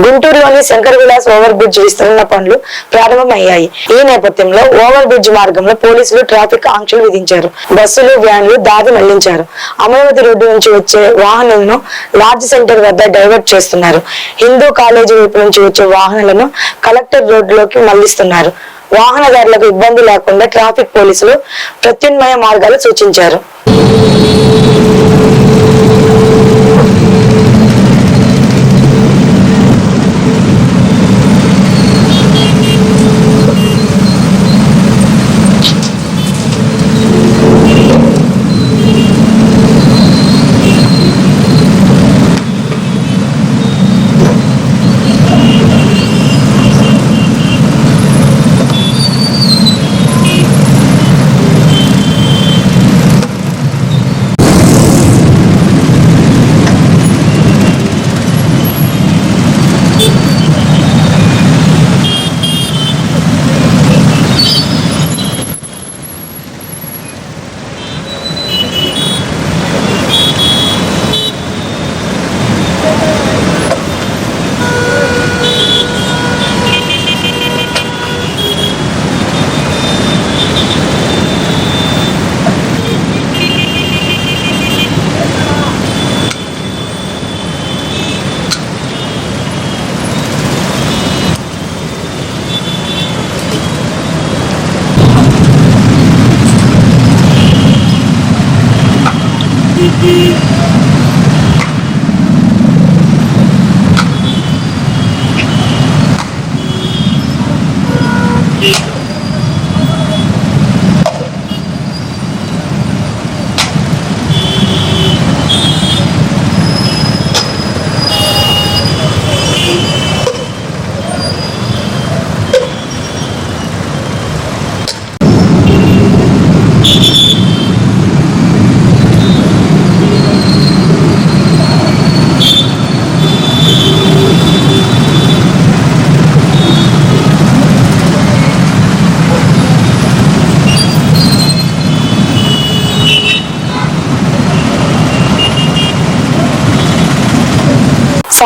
గుంటూరులోని Shankar Vilas over bridge విస్తరణ పనులు ప్రారంభమయ్యాయి. ఈ నేపథ్యంలో ఓవర్ బ్రిడ్జ్ మార్గంలో పోలీసులు ట్రాఫిక్ ఆంక్షలు విధించారు. బస్సులు వ్యాన్లు దారి మళ్ళించారు. అమరావతి రోడ్డు నుంచి వచ్చే వాహనాలను లార్జ్ సెంటర్ వద్ద డైవర్ట్ చేస్తున్నారు. హిందూ కాలేజీ వైపు నుంచి వచ్చే వాహనాలను కలెక్టర్ రోడ్డులోకి మళ్ళిస్తున్నారు. వాహనదారులకు ఇబ్బంది లేకుండా ట్రాఫిక్ పోలీసులు ప్రత్యామ్నాయ మార్గాలు సూచించారు.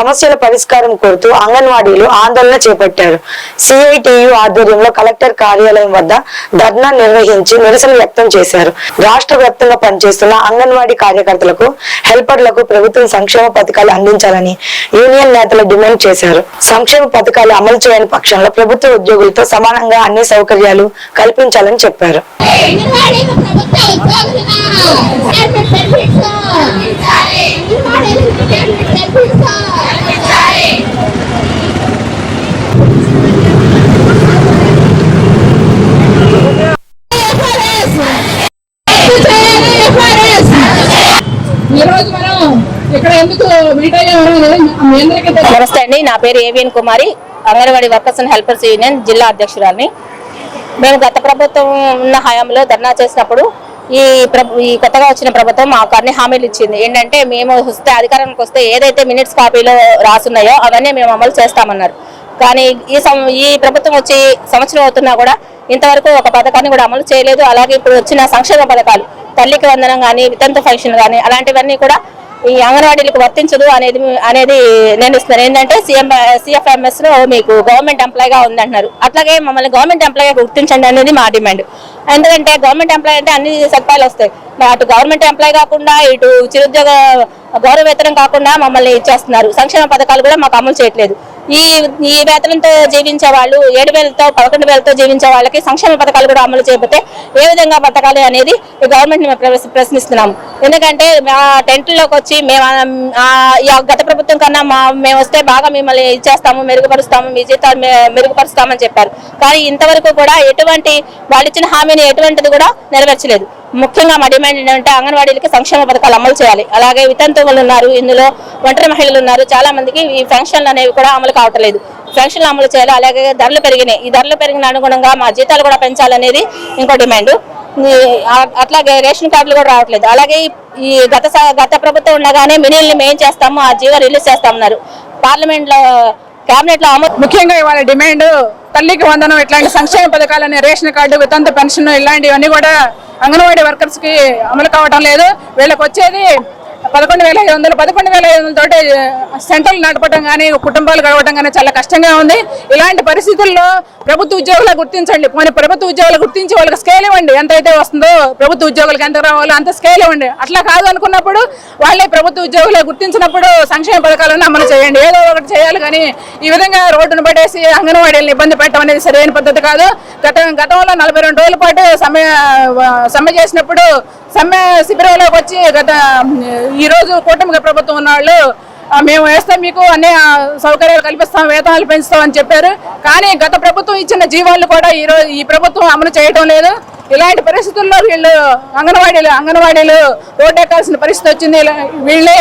సమస్యల పరిష్కారం కోరుతూ అంగన్వాడీలు ఆందోళన చేపట్టారు. సిఐటియు ఆధ్వర్యంలో కలెక్టర్ కార్యాలయం వద్ద ధర్నా నిర్వహించి నిరసన వ్యక్తం చేశారు. రాష్ట్ర వ్యాప్తంగా పనిచేస్తున్న అంగన్వాడీ కార్యకర్తలకు హెల్పర్లకు ప్రభుత్వం సంక్షేమ పథకాలు అందించాలని యూనియన్ నేతలు డిమాండ్ చేశారు. సంక్షేమ పథకాలు అమలు చేయని పక్షంలో ప్రభుత్వ ఉద్యోగులతో సమానంగా అన్ని సౌకర్యాలు కల్పించాలని చెప్పారు. ప్రభుత్వ ఉద్యోగులుగా government benefits Anganwadi government benefits ఈ రోజు మనం ఇక్కడ ఎందుకు మీట్ అయ్యామో నమస్తే అండి. నా పేరు AVN Kumari Anganwadi workers and helpers union జిల్లా అధ్యక్షురాలని. మేము గత ప్రభుత్వం ఉన్న హయాంలో ధర్నా చేసినప్పుడు ఈ ప్రభు ఈ కొత్తగా వచ్చిన ప్రభుత్వం మాకు అన్ని హామీలు ఇచ్చింది. ఏంటంటే మేము వస్తే అధికారానికి వస్తే ఏదైతే మినిట్స్ కాపీలో రాసున్నాయో అవన్నీ మేము అమలు చేస్తామన్నారు. కానీ ఈ సం- ఈ ప్రభుత్వం వచ్చి సంవత్సరం అవుతున్నా కూడా ఇంతవరకు ఒక పథకాన్ని కూడా అమలు చేయలేదు. అలాగే ఇప్పుడు వచ్చిన సంక్షేమ పథకాలు తల్లికి వందనం కానీ వితంతు ఫంక్షన్ కానీ అలాంటివన్నీ కూడా ఈ అంగన్వాడీలకు వర్తించదు అనేది అనేది నేను ఇస్తున్నాను. ఏంటంటే సీఎం సిఎఫ్ఎంఎస్లో మీకు గవర్నమెంట్ ఎంప్లాయ్గా ఉందంటున్నారు. అట్లాగే మమ్మల్ని గవర్నమెంట్ ఎంప్లాయ్గా గుర్తించండి అనేది మా డిమాండ్. ఎందుకంటే గవర్నమెంట్ ఎంప్లాయ్ అంటే అన్ని సదుపాయాలు వస్తాయి. అటు గవర్నమెంట్ ఎంప్లాయ్ కాకుండా ఇటు చిరుద్యోగ గౌరవ వేతనం కాకుండా మమ్మల్ని ఇచ్చేస్తున్నారు. సంక్షేమ పథకాలు కూడా మాకు అమలు చేయట్లేదు. ఈ ఈ వేతనంతో జీవించే వాళ్ళు ఏడు వేలతో పదకొండు వేలతో జీవించే వాళ్ళకి సంక్షేమ పథకాలు కూడా అమలు చేయకపోతే ఏ విధంగా బతకాలి అనేది గవర్నమెంట్ మేము ప్రశ్నిస్తున్నాము. ఎందుకంటే మా టెంట్లోకి వచ్చి మేము ఆ, గత ప్రభుత్వం కన్నా మా మేము వస్తే బాగా మిమ్మల్ని ఇచ్చేస్తాము మెరుగుపరుస్తాము మీ జీతాలు మెరుగుపరుస్తామని చెప్పారు. కానీ ఇంతవరకు కూడా ఎటువంటి వాళ్ళు ఇచ్చిన హామీని ఎటువంటిది కూడా నెరవేర్చలేదు. ముఖ్యంగా మా డిమాండ్ ఏంటంటే అంగన్వాడీలకి సంక్షేమ పథకాలు అమలు చేయాలి. అలాగే వితంతువులు ఉన్నారు ఇందులో ఒంటరి మహిళలు ఉన్నారు. చాలా మందికి ఈ పెన్షన్లు అనేవి కూడా అమలు కావట్లేదు. పెన్షన్లు అమలు చేయాలి అలాగే ధరలు పెరిగినాయి. ఈ ధరలు పెరిగిన అనుగుణంగా మా జీతాలు కూడా పెంచాలనేది ఇంకో డిమాండ్. అట్లాగే రేషన్ కార్డులు కూడా రావట్లేదు. అలాగే ఈ- గత గత ప్రభుత్వం ఉండగానే మినీల్ని మేం చేస్తాము ఆ జీవో రిలీజ్ చేస్తామన్నారు. పార్లమెంట్లో క్యాబినెట్లో ముఖ్యంగా ఇవాళ డిమాండ్ తల్లికి వందనం ఇట్లాంటి సంక్షేమ పథకాలని రేషన్ కార్డు వితంత పెన్షన్ ఇలాంటివన్నీ కూడా అంగన్వాడీ వర్కర్స్కి అమలు కావటం లేదు. వీళ్ళకి వచ్చేది పదకొండు వేల ఐదు వందలు పదకొండు వేల ఐదు వందలతోటి సెంటర్లు నడపడం కానీ కుటుంబాలు గడవడం కానీ చాలా కష్టంగా ఉంది. ఇలాంటి పరిస్థితుల్లో ప్రభుత్వ ఉద్యోగులు గుర్తించండి. పోనీ ప్రభుత్వ ఉద్యోగులు గుర్తించి వాళ్ళకి స్కేల్ ఇవ్వండి. ఎంత అయితే వస్తుందో ప్రభుత్వ ఉద్యోగులకు ఎంత రావాలో అంత స్కేల్ ఇవ్వండి. అట్లా కాదు అనుకున్నప్పుడు వాళ్ళే ప్రభుత్వ ఉద్యోగులు గుర్తించినప్పుడు సంక్షేమ పథకాలను అమలు చేయండి. ఏదో ఒకటి చేయాలి కానీ ఈ విధంగా రోడ్డును పడేసి అంగన్వాడీలను ఇబ్బంది పెట్టడం అనేది సరైన పద్ధతి కాదు. గత గతంలో నలభై రెండు రోజుల పాటు సమ్మె సమ్మె చేసినప్పుడు సమ్మె శిబిరంలోకి వచ్చి గత ఈరోజు కూటమి ప్రభుత్వం ఉన్న వాళ్ళు మేము వేస్తాం మీకు అన్ని సౌకర్యాలు కల్పిస్తాం వేతనాలు పెంచుతాం అని చెప్పారు. కానీ గత ప్రభుత్వం ఇచ్చిన జీవాలు కూడా ఈ రోజు ఈ ప్రభుత్వం అమలు చేయడం లేదు. ఇలాంటి పరిస్థితుల్లో వీళ్ళు అంగన్వాడీలు అంగన్వాడీలు రోడ్డు ఎక్కాల్సిన పరిస్థితి వచ్చింది. వీళ్ళే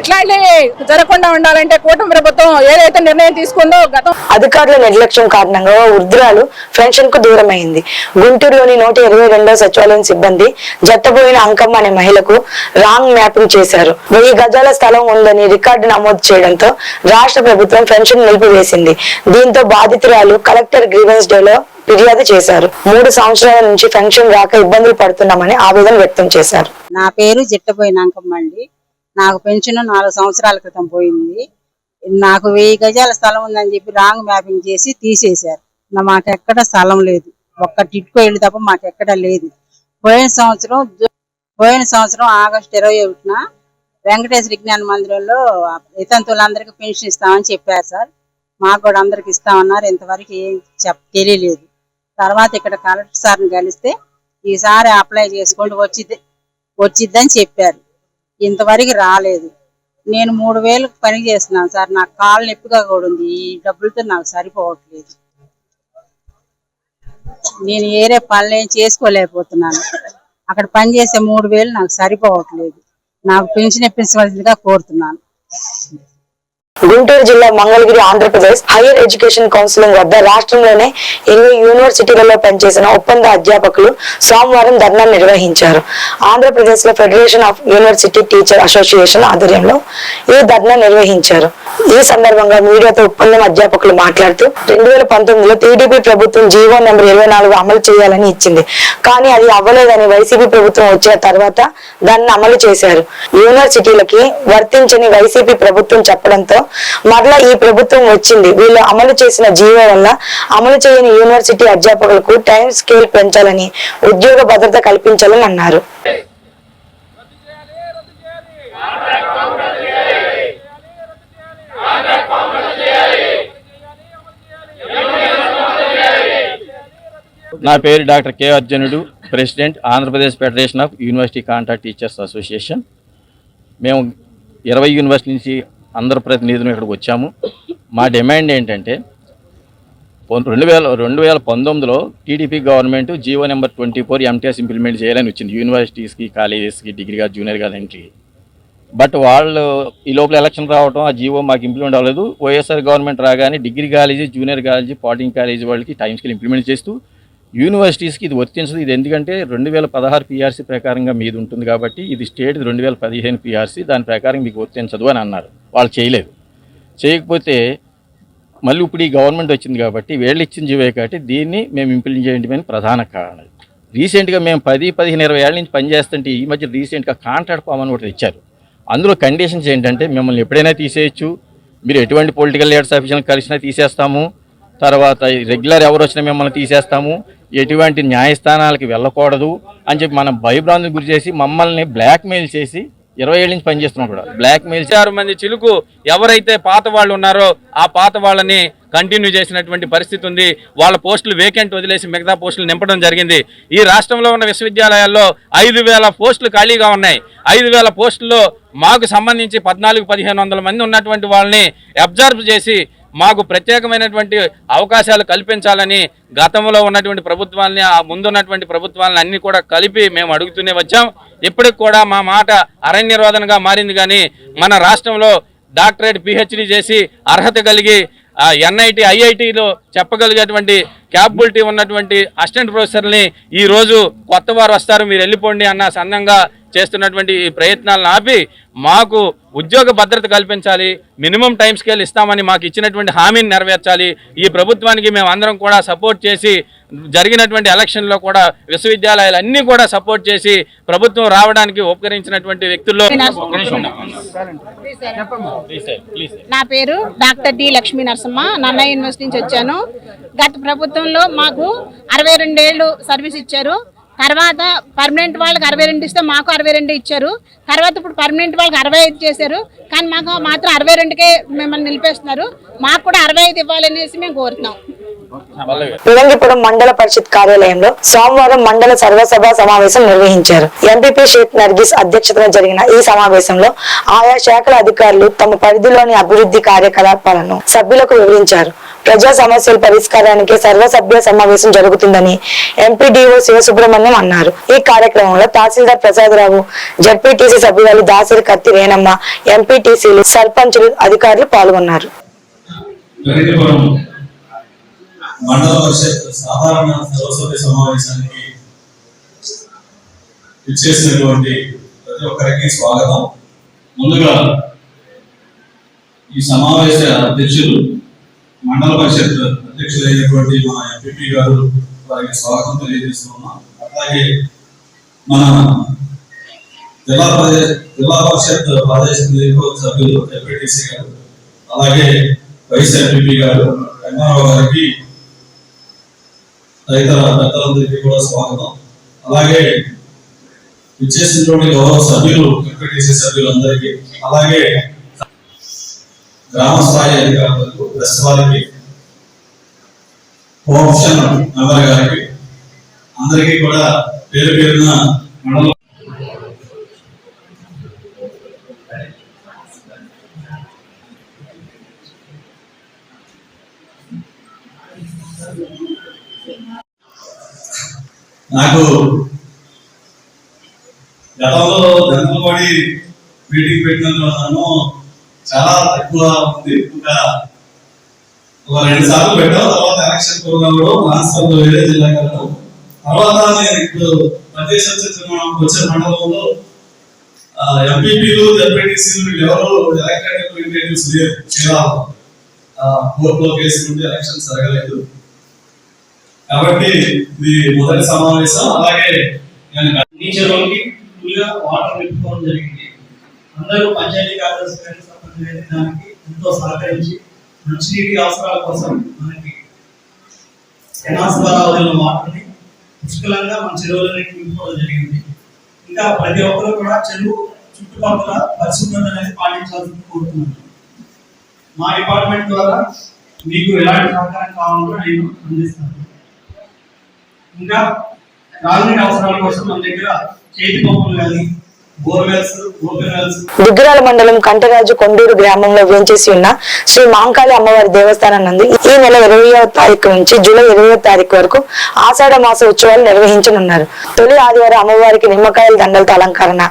ఇట్లాంటివి జరగకుండా ఉండాలంటే కూటమి ప్రభుత్వం ఏదైతే నిర్ణయం తీసుకుందో గతం అధికారుల నిర్లక్ష్యం కారణంగా వృద్ధురాలు పెన్షన్కు దూరమైంది. గుంటూరులోని నూట ఇరవై రెండో సచివాలయం సిబ్బంది జట్టబోయిన అంకమ్మ అనే మహిళకు రాంగ్ మ్యాపింగ్ చేశారు. వెయ్యి గజాల స్థలం ఉందని రికార్డు నమోదు చేయడంతో రాష్ట్ర ప్రభుత్వం పెన్షన్ నిలిపివేసింది. దీంతో బాధితురాలు కలెక్టర్ గ్రీవెన్స్ డేలో ఫిర్యాదు చేశారు. మూడు సంవత్సరాల నుంచి పెన్షన్ రాక ఇబ్బందులు పడుతున్నామని ఆవేదన వ్యక్తం చేశారు. నా పేరు జిట్టబోయిన అంకమ్మ అండి. నాకు పెన్షన్ నాలుగు సంవత్సరాల క్రితం పోయింది. నాకు వెయ్యి గజాల స్థలం ఉందని చెప్పి రాంగ్ మ్యాపింగ్ చేసి తీసేశారు. మాకెక్కడ మాకు ఎక్కడ స్థలం లేదు. ఒక్క టిట్కో ఇల్లు తప్ప మాకు ఎక్కడ లేదు. పోయిన సంవత్సరం పోయిన సంవత్సరం ఆగస్టు ఇరవై ఒకటిన వెంకటేశ్వర విజ్ఞాన మందిరంలో వితంతువులందరికీ పెన్షన్ ఇస్తామని చెప్పారు సార్. మాకు కూడా అందరికి ఇస్తామన్నారు. ఇంతవరకు ఏం చెప్ తెలియలేదు. తర్వాత ఇక్కడ కలెక్టర్ సార్ని కలిస్తే ఈసారి అప్లై చేసుకోండి వచ్చిద్ది వచ్చిద్దని చెప్పారు. ఇంతవరకు రాలేదు. నేను మూడు వేలు పని చేస్తున్నాను సార్ నాకు కాళ్ళు నొప్పిగా కూడా ఉంది. ఈ డబ్బులతో నాకు సరిపోవట్లేదు. నేను ఏరే పనులు ఏం చేసుకోలేకపోతున్నాను. అక్కడ పని చేసే మూడు వేలు నాకు సరిపోవట్లేదు. నాకు పెన్షన్ ఇప్పించవలసిందిగా కోరుతున్నాను. గుంటూరు జిల్లా Mangalagiri Andhra Pradesh higher education counselling వద్ద రాష్ట్రంలోనే ఎనిమిది యూనివర్సిటీలలో పనిచేసిన ఒప్పంద అధ్యాపకులు సోమవారం ధర్నా నిర్వహించారు. ఆంధ్రప్రదేశ్లో federation of university teacher association ఆధ్వర్యంలో ఈ ధర్నా నిర్వహించారు. ఈ సందర్భంగా మీడియాతో ఒప్పందం అధ్యాపకులు మాట్లాడుతూ రెండు వేల పంతొమ్మిదిలో టీడీపీ ప్రభుత్వం జీవో నెంబర్ ఇరవై నాలుగు అమలు చేయాలని ఇచ్చింది. కానీ అది అవ్వలేదని వైసీపీ ప్రభుత్వం వచ్చిన తర్వాత దాన్ని అమలు చేశారు. యూనివర్సిటీలకి వర్తించని వైసీపీ ప్రభుత్వం చెప్పడంతో మరలా ఈ ప్రభుత్వం వచ్చింది. వీళ్ళు అమలు చేసిన జీవో వల్ల అమలు చేయని యూనివర్సిటీ అధ్యాపకులకు టైం స్కేల్ పెంచాలని ఉద్యోగ భద్రత కల్పించాలని అన్నారు. నా పేరు doctor K Arjunudu president Andhra Pradesh federation of university contract teachers association. మేము ఇరవై యూనివర్సిటీ నుంచి అందరు ప్రతినిధులు ఇక్కడికి వచ్చాము. మా డిమాండ్ ఏంటంటే రెండు వేల రెండు వేల పంతొమ్మిదిలో TDP government GO number twenty four MTS implement చేయాలని వచ్చింది. యూనివర్సిటీస్కి కాలేజెస్కి డిగ్రీ కాదు జూనియర్ కాదు ఎంట్రీ. బట్ వాళ్ళు ఈ లోపల ఎలక్షన్ రావడం ఆ జీవో మాకు ఇంప్లిమెంట్ అవ్వలేదు. వైఎస్ఆర్ గవర్నమెంట్ రాగానే డిగ్రీ కాలేజీ జూనియర్ కాలేజీ పాటింగ్ కాలేజీ వాళ్ళకి టైం స్కేల్ ఇంప్లిమెంట్ చేస్తూ యూనివర్సిటీస్కి ఇది వర్తించదు. ఇది ఎందుకంటే రెండు వేల పదహారు పీఆర్సీ ప్రకారంగా మీది ఉంటుంది కాబట్టి ఇది స్టేట్ రెండు వేల పదిహేను పీఆర్సీ దాని ప్రకారం మీకు వర్తించదు అని అన్నారు. వాళ్ళు చేయలేదు. చేయకపోతే మళ్ళీ ఇప్పుడు ఈ గవర్నమెంట్ వచ్చింది కాబట్టి వీళ్ళు ఇచ్చిన జీవే కాబట్టి దీన్ని మేము ఇంప్లిమెంట్ చేయడం ప్రధాన కారణం. రీసెంట్గా మేము పది పదిహేను ఇరవై ఏళ్ళ నుంచి పనిచేస్తుంటే ఈ మధ్య రీసెంట్గా కాంట్రాక్ట్ ఫామ్ అని ఒకటి ఇచ్చారు అందులో కండిషన్స్ ఏంటంటే మిమ్మల్ని ఎప్పుడైనా తీసేయచ్చు. మీరు ఎటువంటి పొలిటికల్ లీడర్స్ ఆఫీషియల్ కలిసినా తీసేస్తాము. తర్వాత రెగ్యులర్ ఎవరు వచ్చినా మిమ్మల్ని తీసేస్తాము. ఎటువంటి న్యాయస్థానాలకి వెళ్ళకూడదు అని చెప్పి మనం భయభ్రాంతికి గురి చేసి మమ్మల్ని బ్లాక్మెయిల్ చేసి ఇరవై ఏళ్ళ నుంచి పనిచేస్తున్నాం కూడా. బ్లాక్మెయిల్ ఆరు మంది చిలుకు ఎవరైతే పాత వాళ్ళు ఉన్నారో ఆ పాత వాళ్ళని కంటిన్యూ చేసినటువంటి పరిస్థితి ఉంది. వాళ్ళ పోస్టులు వేకెంట్ వదిలేసి మిగతా పోస్టులు నింపడం జరిగింది. ఈ రాష్ట్రంలో ఉన్న విశ్వవిద్యాలయాల్లో ఐదు వేల పోస్టులు ఖాళీగా ఉన్నాయి. ఐదు వేల పోస్టుల్లో మాకు సంబంధించి పద్నాలుగు పదిహేను వందల మంది ఉన్నటువంటి వాళ్ళని అబ్జర్వ్ చేసి మాకు ప్రత్యేకమైనటువంటి అవకాశాలు కల్పించాలని గతంలో ఉన్నటువంటి ప్రభుత్వాలని ఆ ముందున్నటువంటి ప్రభుత్వాలని అన్ని కూడా కలిపి మేము అడుగుతూనే వచ్చాం. ఇప్పటికి కూడా మా మాట అరణ్యరోధనగా మారింది కానీ మన రాష్ట్రంలో డాక్టరేట్ పిహెచ్డి చేసి అర్హత కలిగి ఎన్ఐటి ఐఐటిలో చెప్పగలిగేటువంటి క్యాపబిలిటీ ఉన్నటువంటి అసిస్టెంట్ ప్రొఫెసర్ని ఈరోజు కొత్త వారు వస్తారు. మీరు వెళ్ళిపోండి అన్న సన్నంగా చేస్తున్నటువంటి ఈ ప్రయత్నాలను ఆపి మాకు ఉద్యోగ భద్రత కల్పించాలి మినిమం టైం స్కేల్ ఇస్తామని మాకు ఇచ్చినటువంటి హామీని నెరవేర్చాలి. ఈ ప్రభుత్వానికి మేము అందరం కూడా సపోర్ట్ చేసి జరిగినటువంటి ఎలక్షన్లో కూడా విశ్వవిద్యాలయాలు అన్నీ కూడా సపోర్ట్ చేసి ప్రభుత్వం రావడానికి ఉపకరించినటువంటి వ్యక్తుల్లో. నా పేరు doctor D Lakshmi Narasamma. Nannaya university నుంచి వచ్చాను. గత ప్రభుత్వంలో మాకు అరవై రెండేళ్ళు సర్వీస్ ఇచ్చారు. తర్వాత పర్మనెంట్ వాళ్ళకి అరవై రెండు ఇస్తే మాకు అరవై రెండు ఇచ్చారు. తర్వాత ఇప్పుడు పర్మనెంట్ వాళ్ళకి అరవై ఐదు చేశారు. కానీ మాకు మాత్రం అరవై రెండుకే మిమ్మల్ని నిలిపేస్తున్నారు. మాకు కూడా అరవై ఐదు ఇవ్వాలనేసి మేము కోరుతున్నాం. పల్లవి. మండల పరిషత్ కార్యాలయంలో సోమవారం మండల సర్వసభ సమావేశం నిర్వహించారు. ఎంపీపీ షేక్ నర్గిస్ అధ్యక్షతన జరిగిన ఈ సమావేశంలో ఆయా శాఖల అధికారులు తమ పరిధిలోని అభివృద్ధి కార్యకలాపాలను సభ్యులకు వివరించారు. ప్రజా సమస్యల పరిష్కారానికి సర్వసభ్య సమావేశం జరుగుతుందని ఎంపీడీఓ శివసుబ్రహ్మణ్యం అన్నారు. ఈ కార్యక్రమంలో తహసీల్దార్ ప్రసాదరావు జడ్పీటీసీ సభ్యురాలు దాసరి కత్తి రేణమ్మ ఎంపీటీసీలు సర్పంచులు అధికారులు పాల్గొన్నారు. మండల పరిషత్ సాధారణ సర్వసభ్య సమావేశానికి ఇచ్చేసినటువంటి ప్రతి ఒక్కరికి స్వాగతం. ముందుగా ఈ సమావేశ అధ్యక్షులు మండల పరిషత్ అధ్యక్షులైనటువంటి మా ఎంపీపీ గారు వారికి స్వాగతం తెలియజేస్తున్నాం. అలాగే మన జిల్లా ప్రదేశ్ జిల్లా పరిషత్ ప్రాదేశిక సభ్యులు ఎంపీటీసీ గారు అలాగే వైస్ ఎంపీపీ గారు రంగారావు గారికి తదితర పెద్దలందరికీ కూడా స్వాగతం. అలాగే విచ్చేసినటువంటి గౌరవ సభ్యులు ఎంపీటీసీ సభ్యులందరికీ అలాగే గ్రామ స్థాయి అధికారులు ప్రెస్ వారికి కోఆప్షన్ మెంబర్ గారికి అందరికీ కూడా పేరు పేరున మండలం నాకు గతంలో ధనులపాడి మీటింగ్ పెట్టినందుకు చాలా తక్కువ ఉంది. ఇంకా రెండు సార్లు పెట్టాం తర్వాత ఎలక్షన్ ప్రోగ్రామ్లో వేరే జిల్లా వెళ్ళాం తర్వాత నేను ఇప్పుడు ప్రదేశ వచ్చే మండలంలో ఎంపీపీలు ఎంపీటీసీలు ఎవరు ఎలక్టెడ్ రిప్రజెంటేటివ్స్ లేరు చీరాలు కోర్టులో కేసు నుండి ఎలక్షన్ జరగలేదు. కాబట్టి ఇది మొదటి సమావేశం. అలాగే నేను టీచర్ ఫుల్గా వాటర్ నింపుకోవడం జరిగింది. అందరూ పంచాయతీ కార్యదర్శి గారికి దానికి ఎంతో సహకరించి మంచినీటి అవసరాల కోసం మనకి కెనాల్స్ ద్వారా వదిలిన పుష్కలంగా మన చెరువులన్నింటికి నింపుకోవడం జరిగింది. ఇంకా ప్రతి ఒక్కరు కూడా చెరువు చుట్టుపక్కల పరిశుభ్రత అనేది పాటించాల్సింది కోరుతున్నాను. మా డిపార్ట్మెంట్ ద్వారా మీకు ఎలాంటి సహకారం కావాలో నేను అందిస్తాను. ఇంకా రాజకీయ అవసరాల కోసం మన దగ్గర చేతి పంపులు కానీ దుగ్గిరాల మండలం కంటరాజు కొండూరు గ్రామంలో వేంచేసి ఉన్న శ్రీ మాంకాళి అమ్మవారి దేవస్థానం నందు ఈ నెల ఇరవయో తారీఖు నుంచి జూలై ఇరవయో తారీఖు వరకు ఆషాఢ మాస ఉత్సవాలు నిర్వహించనున్నారు. తొలి ఆదివారం అమ్మవారికి నిమ్మకాయల దండలతో అలంకరణ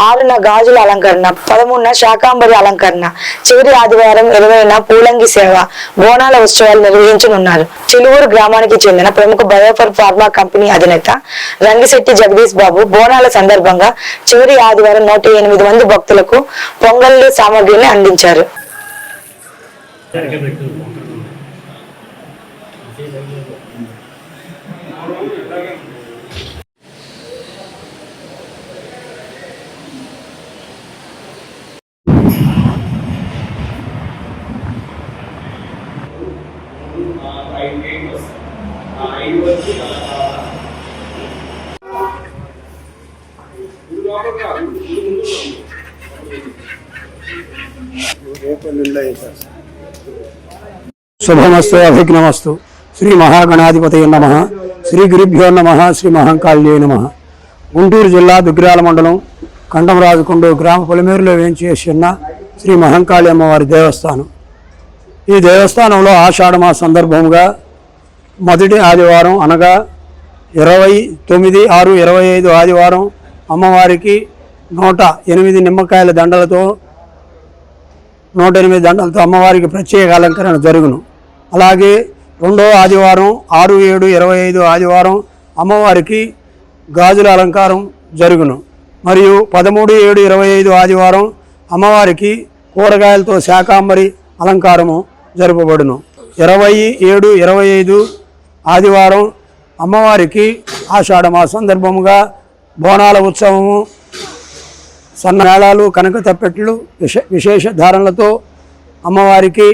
ఆరున గాజుల అలంకరణ పదమూడున శాకాంబరి అలంకరణ చివరి ఆదివారం ఇరవైన పూలంగి సేవ బోనాల ఉత్సవాలు నిర్వహించనున్నారు. చెలువూరు గ్రామానికి చెందిన ప్రముఖ బయోఫర్ ఫార్మా కంపెనీ అధినేత రంగిశెట్టి జగదీష్ బాబు బోనాల సందర్భంగా చివరి ఆదివారం నూట ఎనిమిది మంది భక్తులకు పొంగళ్ళు సామాగ్రిని అందించారు. శుభమస్తు అభిజ్ఞమస్తు. శ్రీ మహాగణాధిపతి నమ. శ్రీ గురుభ్యో నమ. శ్రీ మహంకాళ్యే నమ. గుంటూరు జిల్లా దుగ్గిరాల మండలం కండమరాజుకొండ గ్రామ పొలిమేరులో వేయించేసిన శ్రీ మహంకాళి అమ్మవారి దేవస్థానం. ఈ దేవస్థానంలో ఆషాఢమా సందర్భంగా మొదటి ఆదివారం అనగా ఇరవై తొమ్మిది ఆరు ఇరవై ఐదు ఆదివారం అమ్మవారికి నూట ఎనిమిది నిమ్మకాయల దండలతో నూట ఎనిమిది దండలతో అమ్మవారికి ప్రత్యేక అలంకరణ జరుగును. అలాగే రెండో ఆదివారం ఆరు ఏడు ఇరవై ఐదు ఆదివారం అమ్మవారికి గాజుల అలంకారం జరుగును. మరియు పదమూడు ఏడు ఇరవై ఐదు ఆదివారం అమ్మవారికి కూరగాయలతో శాకాంబరి అలంకారము జరుపబడును. ఇరవై ఏడు ఇరవై ఐదు ఆదివారం అమ్మవారికి ఆషాఢ మాస సందర్భముగా బోనాల ఉత్సవము సన్నమేళాలు కనక తప్పెట్లు విశ విశేష ధారణలతో అమ్మవారికి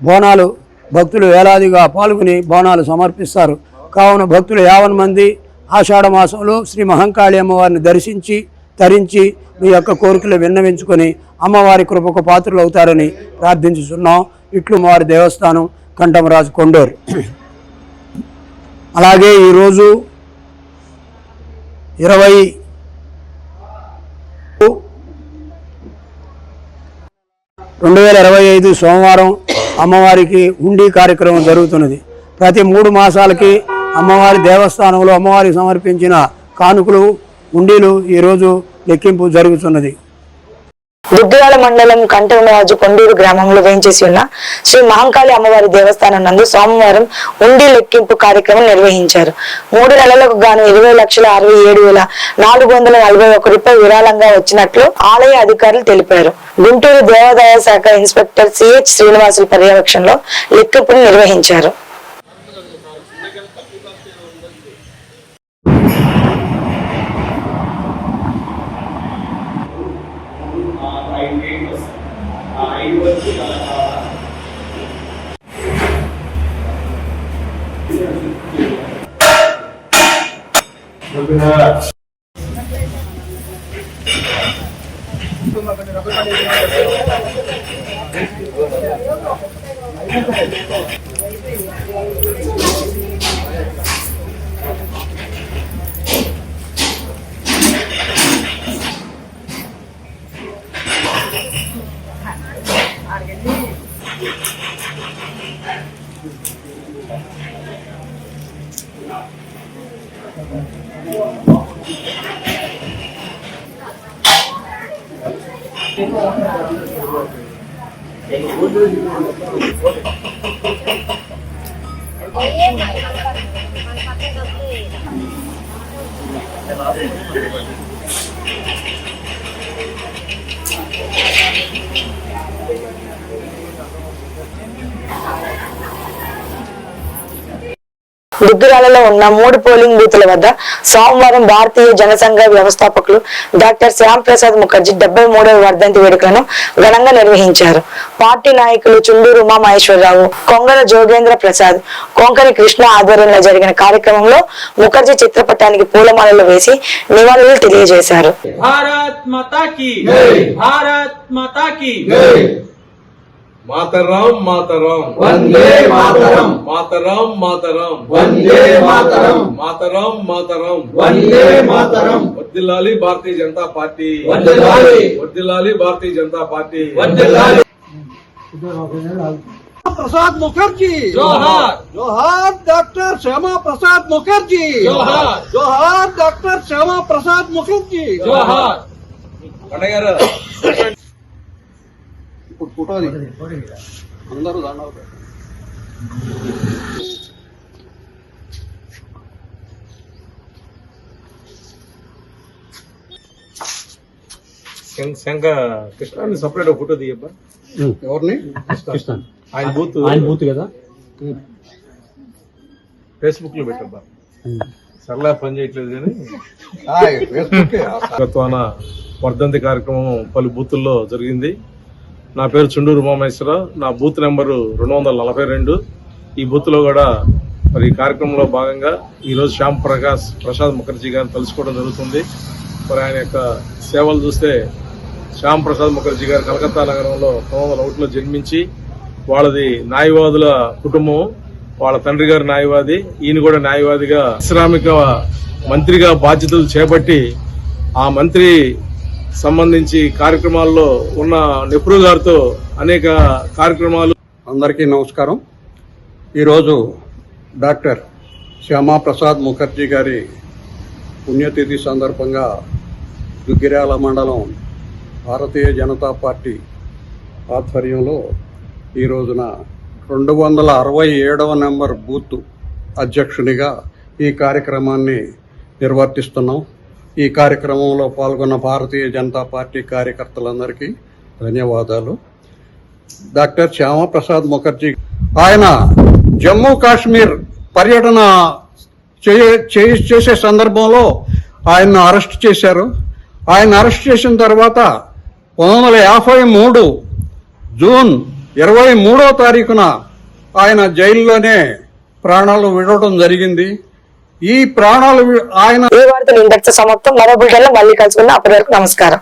బోనాలు భక్తులు వేలాదిగా పాల్గొని బోనాలు సమర్పిస్తారు. కావున భక్తులు యావన్ మంది ఆషాఢ మాసంలో శ్రీ మహంకాళి అమ్మవారిని దర్శించి తరించి మీ యొక్క కోరికలు విన్నవించుకొని అమ్మవారి కృపకు పాత్రలు అవుతారని ప్రార్థించుతున్నాం ఇట్లు దేవస్థానం కంఠమరాజు కొండూరు. అలాగే ఈరోజు ఇరవై రెండు వేల ఇరవై ఐదు సోమవారం అమ్మవారికి హుండీ కార్యక్రమం జరుగుతున్నది. ప్రతి మూడు మాసాలకి అమ్మవారి దేవస్థానంలో అమ్మవారికి సమర్పించిన కానుకలు హుండీలు ఈరోజు లెక్కింపు జరుగుతున్నది. దుగ్గిరాల మండలం కంటమరాజు కొండూరు గ్రామంలో వేయించేసి ఉన్న శ్రీ మహంకాళి అమ్మవారి దేవస్థానం నందు సోమవారం ఉండి లెక్కింపు కార్యక్రమం నిర్వహించారు. మూడు నెలలకు గాను ఇరవై లక్షల అరవై ఏడు వేల నాలుగు వందల నలభై ఒక రూపాయలు విరాళంగా వచ్చినట్లు ఆలయ అధికారులు తెలిపారు. గుంటూరు దేవాదాయ శాఖ ఇన్స్పెక్టర్ సిహెచ్ శ్రీనివాసుల పర్యవేక్షణలో లెక్కింపును నిర్వహించారు. విధంగా దుగ్గిరాలలో ఉన్న మూడు పోలింగ్ బూతుల వద్ద సోమవారం భారతీయ జనసంఘ వ్యవస్థాపకులు డాక్టర్ శ్యామ్ ప్రసాద్ ముఖర్జీ డెబ్బై మూడవ వర్ధంతి వేడుకలను ఘనంగా నిర్వహించారు. పార్టీ నాయకులు చుండూరు ఉమా మహేశ్వరరావు కొంగర జోగేంద్ర ప్రసాద్ కొంకరి కృష్ణ ఆధ్వర్యంలో జరిగిన కార్యక్రమంలో ముఖర్జీ చిత్రపటానికి పూలమాలలు వేసి నివాళులు తెలియజేశారు. భారత్ మాతా मातरम मातरम। वंदे मातरम। मातरम मातरम। वंदे मातरम। मातरम मातरम। वंदे मातरम। वर्दिल्लाली भारतीय जनता पार्टी। वर्दिल्लाली वर्दिल्लाली भारतीय जनता पार्टी। वर्दिल्लाली प्रसाद मुखर्जी। जोहार। जोहार डॉक्टर श्यामा प्रसाद मुखर्जी। जोहार। जोहार डॉक्टर श्यामा प्रसाद मुखर्जी। जोहार। ప్రసాద్ ముఖర్జీ జోహార్ పండగారు శంక కృష్ణాన్ని సపరేట్ ఫోటో తీయబ్బా ఎవరిని? ఆయన బూత్ ఆయన బూత్ కదా? ఫేస్బుక్లో పెట్టబ్బా. సరళా పని చేయట్లేదు కానీ. వర్ధంతి కార్యక్రమం పలు బూతుల్లో జరిగింది. నా పేరు చుండూరు ఉమామేశ్వర నా బూత్ నెంబరు రెండు వందల నలభై రెండు. ఈ బూత్లో కూడా మరి ఈ కార్యక్రమంలో భాగంగా ఈరోజు శ్యామ్ ప్రకాష్ ప్రసాద్ ముఖర్జీ గారిని తెలుసుకోవడం జరుగుతుంది. మరి ఆయన యొక్క సేవలు చూస్తే శ్యామ్ ప్రసాద్ ముఖర్జీ గారు కలకత్తా నగరంలో తొమ్మిది వందల ఒకటిలో జన్మించి వాళ్ళది న్యాయవాదుల కుటుంబం వాళ్ళ తండ్రి గారు న్యాయవాది ఈయన కూడా న్యాయవాదిగా శ్రామిక మంత్రిగా బాధ్యతలు చేపట్టి ఆ మంత్రి సంబంధించి కార్యక్రమాల్లో ఉన్న నెహ్రూ గారితో అనేక కార్యక్రమాలు అందరికీ నమస్కారం. ఈరోజు డాక్టర్ శ్యామాప్రసాద్ ముఖర్జీ గారి పుణ్యతిథి సందర్భంగా దుగ్గిరాల మండలం భారతీయ జనతా పార్టీ ఆధ్వర్యంలో ఈ రోజున రెండు వందల అరవై ఏడవ నెంబర్ బూత్ అధ్యక్షునిగా ఈ కార్యక్రమాన్ని నిర్వర్తిస్తున్నాం. ఈ కార్యక్రమంలో పాల్గొన్న భారతీయ జనతా పార్టీ కార్యకర్తలందరికీ ధన్యవాదాలు. డాక్టర్ శ్యామప్రసాద్ ముఖర్జీ ఆయన జమ్మూ కాశ్మీర్ పర్యటన చేయ- చే- చేసే సందర్భంలో ఆయన్ను అరెస్ట్ చేశారు. ఆయన అరెస్ట్ చేసిన తర్వాత పంతొమ్మిది వందల యాభై మూడు జూన్ ఇరవై మూడో తారీఖున ఆయన జైల్లోనే ప్రాణాలు విడవడం జరిగింది. ఈ ప్రాణాలు ఆయన ఈ వార్తలు ఇంతటితో సమాప్తం మరో బులెటిన్ మళ్ళీ కలుసుకుందాం. అప్పటి వరకు నమస్కారం.